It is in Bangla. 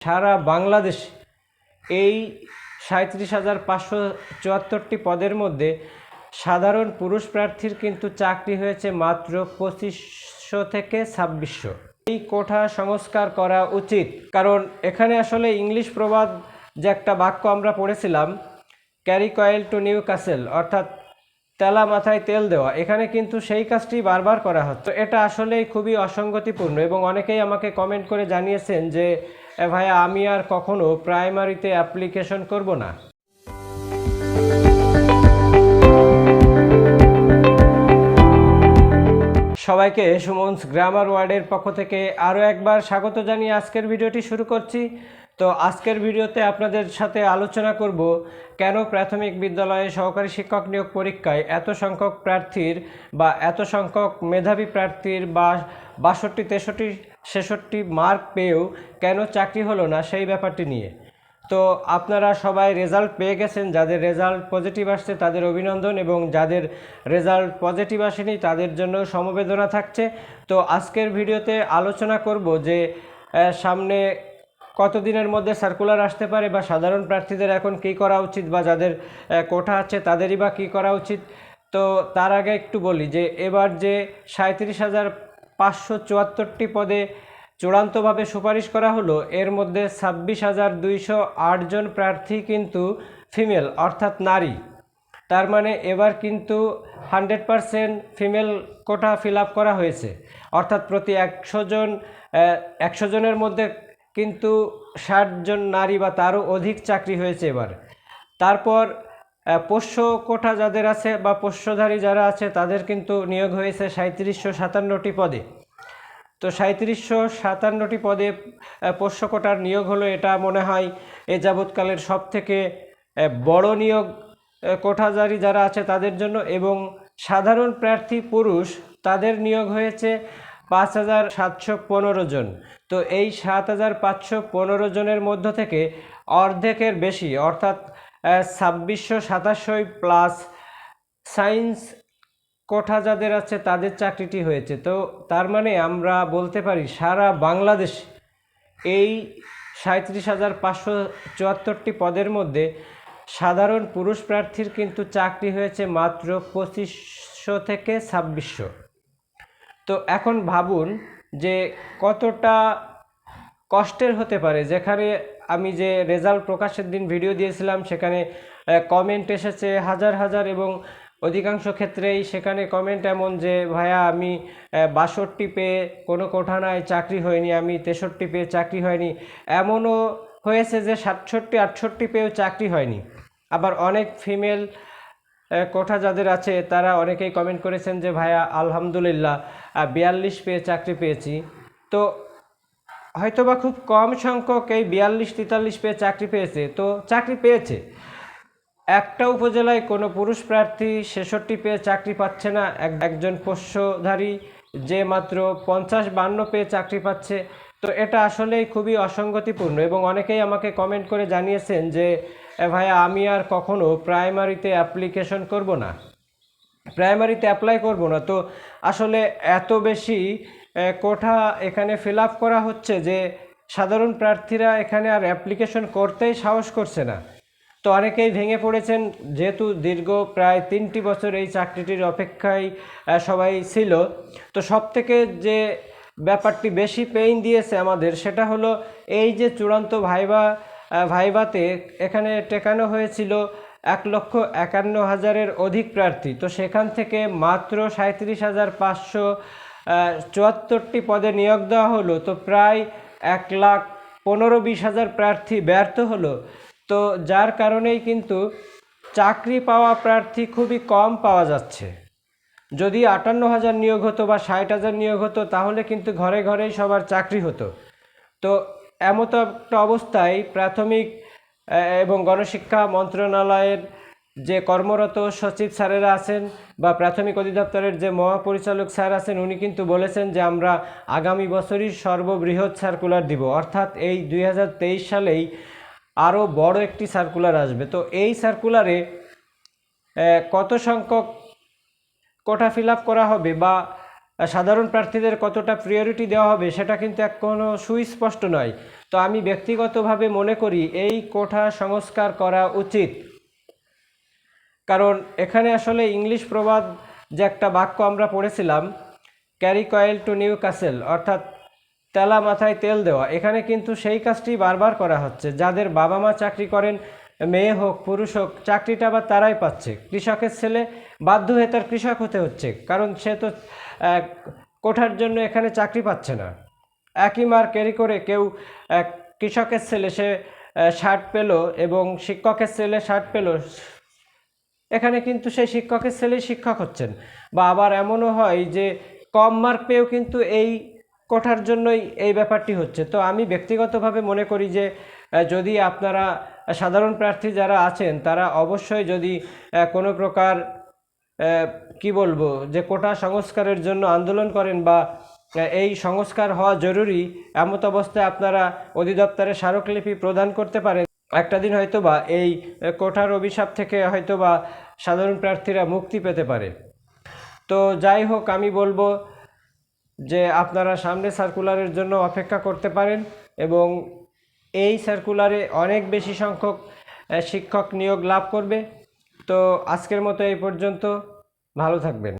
সারা বাংলাদেশ এই সাঁত্রিশ হাজার পাঁচশো চুয়াত্তরটি পদের মধ্যে সাধারণ পুরুষ প্রার্থীর কিন্তু চাকরি হয়েছে মাত্র পঁচিশশো থেকে ছাব্বিশশো। এই কোঠা সংস্কার করা উচিত। কারণ এখানে আসলে ইংলিশ প্রবাদ যে একটা বাক্য আমরা পড়েছিলাম, carry coal to Newcastle অর্থাৎ তেলা মাথায় তেল দেওয়া। এখানে কিন্তু সেই কাজটি বারবার করা হতো এটা আসলেই খুবই অসঙ্গতিপূর্ণ এবং অনেকেই আমাকে কমেন্ট করে জানিয়েছেন যে "এ ভাইয়া আমি আর কখনো প্রাইমারিতে অ্যাপ্লিকেশন করব না। সবাইকে সুমন্স গ্রামার ওয়ার্ডের পক্ষ থেকে আরও একবার স্বাগত জানিয়ে আজকের ভিডিওটি শুরু করছি। তো আজকের ভিডিওতে আপনাদের সাথে আলোচনা করব, কেন প্রাথমিক বিদ্যালয়ে সহকারী শিক্ষক নিয়োগ পরীক্ষায় এত সংখ্যক প্রার্থীর বা এত সংখ্যক মেধাবী প্রার্থীর বা বাষট্টি, তেষট্টি, ছেষট্টি মার্ক পেয়েও কেন চাকরি হলো না সেই ব্যাপারটি নিয়ে। তো আপনারা সবাই রেজাল্ট পেয়ে গেছেন, যাদের রেজাল্ট পজিটিভ আসছে তাদের অভিনন্দন এবং যাদের রেজাল্ট পজিটিভ আসেনি তাদের জন্য সমবেদনা থাকছে। তো আজকের ভিডিওতে আলোচনা করব যে সামনে কতদিনের মধ্যে সার্কুলার আসতে পারে বা সাধারণ প্রার্থীদের এখন কী করা উচিত বা যাদের কোঠা আছে তাদেরই বা কী করা উচিত? তো তার আগে একটু বলি যে, এবার যে সাঁত্রিশ হাজার পাঁচশো চুয়াত্তরটি পদে চূড়ান্তভাবে সুপারিশ করা হলো, এর মধ্যে ছাব্বিশ হাজার দুইশো জন প্রার্থী কিন্তু ফিমেল অর্থাৎ নারী। তার মানে এবার কিন্তু hundred percent female quota fill করা হয়েছে। অর্থাৎ প্রতি একশো জন একশো জনের মধ্যে কিন্তু ষাট জন নারী বা তারও অধিক চাকরি হয়েছে এবার। তারপর পোষ্য কোটা যাদের আছে বা পোষ্যধারী যারা আছে তাদের কিন্তু নিয়োগ হয়েছে সাঁত্রিশশো সাতান্নটি পদে। তো সাঁত্রিশশো সাতান্নটি পদে পোষ্য কোটার নিয়োগ হলো এটা মনে হয় এ যাবৎকালের সব থেকে বড় নিয়োগ আহ, কোঠাজারি যারা আছে তাদের জন্য এবং সাধারণ প্রার্থী পুরুষ তাদের নিয়োগ হয়েছে পাঁচ হাজার সাতশো পনেরো জন। তো এই সাত হাজার পাঁচশো পনেরো জনের মধ্য থেকে অর্ধেকের বেশি, অর্থাৎ ছাব্বিশশো সাতাশই প্লাস সায়েন্স কোঠা যাদের আছে তাদের চাকরিটি হয়েছে। তো তার মানে আমরা বলতে পারি সারা বাংলাদেশ এই সাঁত্রিশ হাজার পাঁচশো চুয়াত্তরটি পদের মধ্যে সাধারণ পুরুষ প্রার্থীর কিন্তু চাকরি হয়েছে মাত্র পঁচিশশো থেকে ছাব্বিশশো। তো এখন ভাবুন যে কতটা কষ্টের হতে পারে। যেখানে আমি যে রেজাল্ট প্রকাশের দিন ভিডিও দিয়েছিলাম, সেখানে কমেন্ট এসেছে হাজার হাজার এবং অধিকাংশ ক্ষেত্রেই সেখানে কমেন্ট এমন যে, ভাইয়া, আমি বাষট্টি পেয়ে কোনো কোঠানায় চাকরি হয়নি, আমি তেষট্টি পেয়ে চাকরি হয়নি। এমনও হয়েছে যে, সাতষট্টি, আটষট্টি পেয়েও চাকরি হয়নি। আবার অনেক ফিমেল কোঠা যাদের আছে, তারা অনেকেই কমেন্ট করেছেন যে, ভাইয়া, আলহামদুলিল্লাহ বিয়াল্লিশ পেয়ে চাকরি পেয়েছি। তো হয়তোবা খুব কম সংখ্যক এই বিয়াল্লিশ, তেতাল্লিশ পেয়ে চাকরি পেয়েছে। তো চাকরি পেয়েছে। একটা উপজেলায় কোনো পুরুষ প্রার্থী ছেষট্টি পেয়ে চাকরি পাচ্ছে না। এক, একজন পোষ্যধারী যে মাত্র পঞ্চাশ, বান্ন পেয়ে চাকরি পাচ্ছে। তো এটা আসলেই খুবই অসঙ্গতিপূর্ণ এবং অনেকেই আমাকে কমেন্ট করে জানিয়েছেন যে ভাইয়া, আমি আর কখনো প্রাইমারিতে অ্যাপ্লিকেশন করব না। প্রাইমারিতে অ্যাপ্লাই করব না। তো আসলে এত বেশি কোঠা এখানে ফিল করা হচ্ছে যে, সাধারণ প্রার্থীরা এখানে আর অ্যাপ্লিকেশন করতেই সাহস করছে না। তো অনেকেই ভেঙে পড়েছেন, যেহেতু দীর্ঘ প্রায় তিনটি বছর এই চাকরিটির অপেক্ষায় সবাই ছিল। তো সব থেকে যে ব্যাপারটি বেশি পেইন দিয়েছে আমাদের। সেটা হলো এই যে চূড়ান্ত ভাইবা ভাইবাতে এখানে টেকানো হয়েছিল এক লক্ষ একান্ন হাজারের অধিক প্রার্থী। তো সেখান থেকে মাত্র সাঁত্রিশ হাজার পাঁচশো চুয়াত্তরটি পদে নিয়োগ দেওয়া হলো। তো প্রায় এক লাখ পনেরো বিশ হাজার প্রার্থী ব্যর্থ হলো। তো যার কারণেই কিন্তু চাকরি পাওয়া প্রার্থী খুবই কম পাওয়া যাচ্ছে। যদি আটান্ন হাজার নিয়োগ হতো বা ষাট হাজার নিয়োগ হতো, তাহলে কিন্তু ঘরে ঘরেই সবার চাকরি হতো। তো এমতো একটা অবস্থায় প্রাথমিক এবং গণশিক্ষা মন্ত্রণালয়ের যে কর্মরত সচিব স্যারেরা আছেন বা প্রাথমিক অধিদপ্তরের যে মহাপরিচালক স্যার আছেন, উনি কিন্তু বলেছেন যে আমরা আগামী বছরই সর্ববৃহৎ সার্কুলার দিব। অর্থাৎ এই দুই হাজার তেইশ সালেই আরও বড় একটি সার্কুলার আসবে। তো এই সার্কুলারে কত সংখ্যক কোটা ফিল করা হবে বা সাধারণ প্রার্থীদের কতটা প্রিয়রিটি দেওয়া হবে, সেটা কিন্তু এক কোনো সুস্পষ্ট নয়। তো আমি ব্যক্তিগতভাবে মনে করি এই কোঠা সংস্কার করা উচিত। কারণ এখানে আসলে ইংলিশ প্রবাদ যে একটা বাক্য আমরা পড়েছিলাম carry coal to Newcastle অর্থাৎ তেলা মাথায় তেল দেওয়া। এখানে কিন্তু সেই কাজটি বারবার করা হচ্ছে। যাদের বাবা মা চাকরি করেন, মেয়ে হোক, পুরুষ হোক, চাকরিটা আবার তারাই পাচ্ছে। কৃষকের ছেলে বাধ্য হয়ে তার কৃষক হতে হচ্ছে, কারণ সে তো কোঠার জন্য এখানে চাকরি পাচ্ছে না। একই মার ক্যারি করে কেউ কৃষকের ছেলে সে শার্ট পেল এবং শিক্ষকের ছেলে শার্ট পেল, এখানে কিন্তু সেই শিক্ষকের ছেলেই শিক্ষক হচ্ছেন। বা আবার এমনও হয় যে, কম মার্ক পেয়েও কিন্তু এই কোঠার জন্যই এই ব্যাপারটি হচ্ছে। তো আমি ব্যক্তিগতভাবে মনে করি যে যদি আপনারা সাধারণ প্রার্থী যারা আছেন, তারা অবশ্যই যদি কোনো প্রকার কি বলব, যে কোটা সংস্কারের জন্য আন্দোলন করেন বা এই সংস্কার হওয়া জরুরি, এমত অবস্থায় আপনারা অধিদপ্তরে স্মারকলিপি প্রদান করতে পারেন। একটা দিন হয়তো বা এই কোঠার অভিশাপ থেকে হয়তো বা সাধারণ প্রার্থীরা মুক্তি পেতে পারে। তো যাই হোক, আমি বলব যে আপনারা সামনে সার্কুলারের জন্য অপেক্ষা করতে পারেন এবং এই সার্কুলারে অনেক বেশি সংখ্যক শিক্ষক নিয়োগ লাভ করবে। তো আজকের মতো এই পর্যন্ত। ভালো থাকবেন।